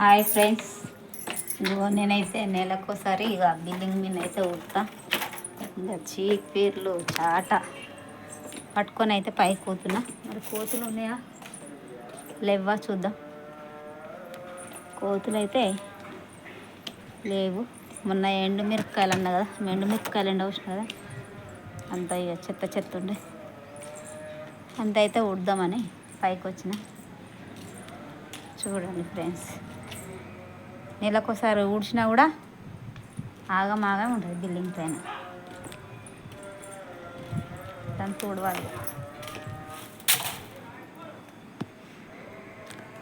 Hi friends. ఇదిగో నేనైతే నెలకోసారి ఇక బిల్డింగ్ మీద అయితే ఉడతా ఇంకా చీపీర్లు చాట. పట్టుకొని అయితే పైకి కూతున్నా. మరి కోతులు ఉన్నాయా? లేవా చూద్దాం. కోతులు అయితే లేవు. మొన్న ఎండు మిరపకాయలు అన్న కదా? ఎండు మిరపకాయలు ఎండ వచ్చిన కదా? అంత ఇక చెత్త చెత్త ఉండే. అంత అయితే ఉడదామని పైకి వచ్చిన చూడండి ఫ్రెండ్స్. నెలకోసారి ఊడ్చినా కూడా ఆగం ఉంటుంది బిల్డింగ్ పైన. దాన్ని చూడవాలి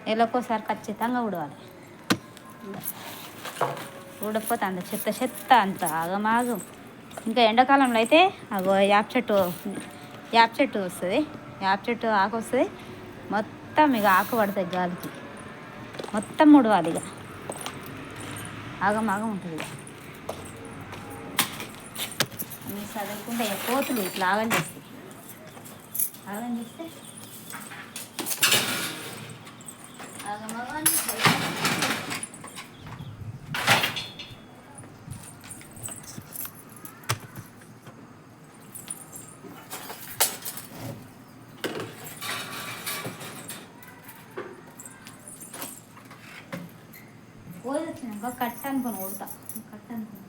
నెలకోసారి ఖచ్చితంగా ఊడవాలి. ఊడకపోతే అంత చెత్త చెత్త అంత ఆగమాగం ఇంకా ఎండాకాలంలో అయితే అగో యాప్ చెట్టు యాప్ చెట్టు వస్తుంది. యాప్ చెట్టు ఆకు వస్తుంది. మొత్తం ఇక ఆకు పడుతుంది గాలికి. మొత్తం ముడవాలి ఇక ఆగమాగం ఉంటుంది. ఇక అన్నీ చదువుకుంటే కోతులు ఇట్లా ఆగం చేస్తాయి ఆగం చేస్తే? ఆగమాగం ఆగం కట్ అనుకోను కొడతా. కట్ అనుకొని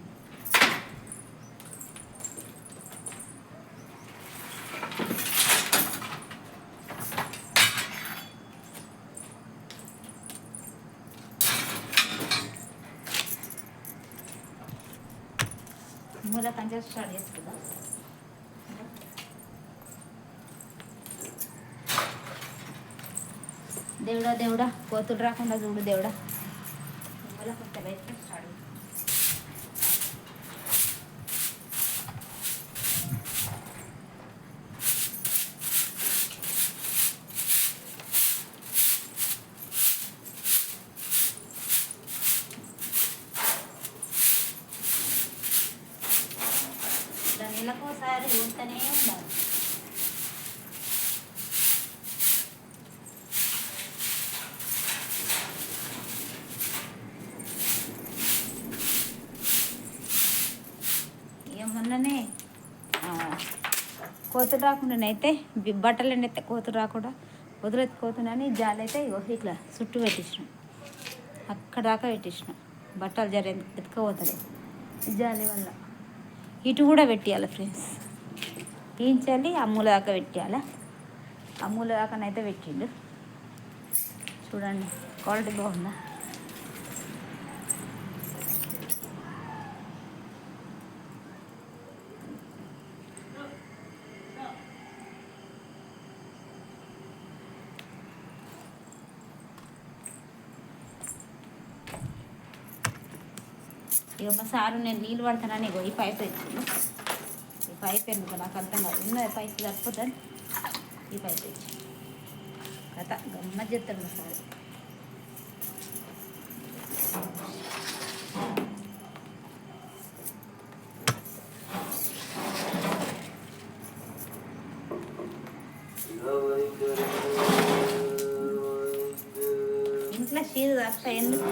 మూల కంచె స్టార్ట్ చేస్తుందా దేవుడా దేవుడా కోతులు రాకుండా చూడు దేవుడా. మూల కొంచెం లైట్ స్టార్ట్ చేస్తా. దాని నెలకోసారి ఊడుతూనే ఉండాలి ఇక మొన్ననే కోతులు రాకుండానైతే బి- బట్టలు ఎండైతే కోతులు రాకుండా వదిలెత్తుకోతుందని జాలి అయితే ఇగో ఇట్లా చుట్టూ పెట్టించినాం. అక్కడ దాకా పెట్టించినాం. బట్టలు జర ఎత్తుకోపోతుంది జాలి వల్ల. ఇటు కూడా పెట్టేయాలి ఫ్రెండ్స్. తీయించాలి అమ్ముల దాకా పెట్టేయాలి? అమ్ముల దాకానైతే పెట్టిండు. చూడండి క్వాలిటీ బాగుందా? ఇక మా సారు నేను నీళ్ళు పడతానని ఇగో ఈ పైప్ తెచ్చిండు. ఈ పైప్ ఎందుకు నాకు అర్థం కాదు. ఉన్న పైప్ సరిపోతుంది? ఈ పైప్ తెచ్చి. కథ గమ్మత్ చేస్తాడు మా సారు. ఇంట్లో షీరు తప్ప ఎందుకు?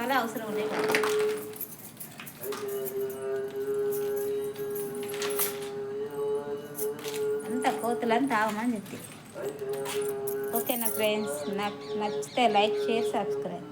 చాలా అవసరం ఉన్నది అంత కోతులంతా ఆగమని చెప్పి. ఓకేనా ఫ్రెండ్స్? నాకు నచ్చితే లైక్ షేర్ సబ్స్క్రైబ్.